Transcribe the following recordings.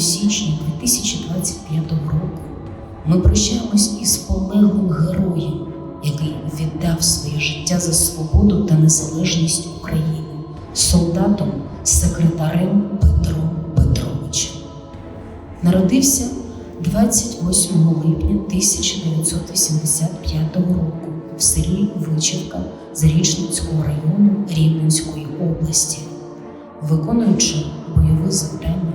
січня 2025 року ми прощаємось із полеглим героєм, який віддав своє життя за свободу та незалежність України, солдатом, секретарем Петром Петровичем. Народився 28 липня 1985 року в селі Вичівка Зарічницького району Рівненської області, виконуючи бойове завдання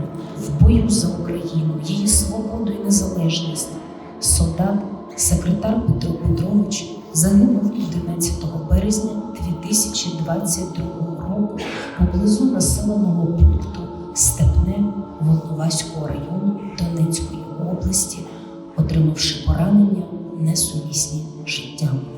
бою за Україну, її свободу і незалежність. Солдат, секретар Петро Петрович загинув 11 березня 2022 року поблизу населеного пункту Степне Волноваського району Донецької області, отримавши поранення несумісні життям.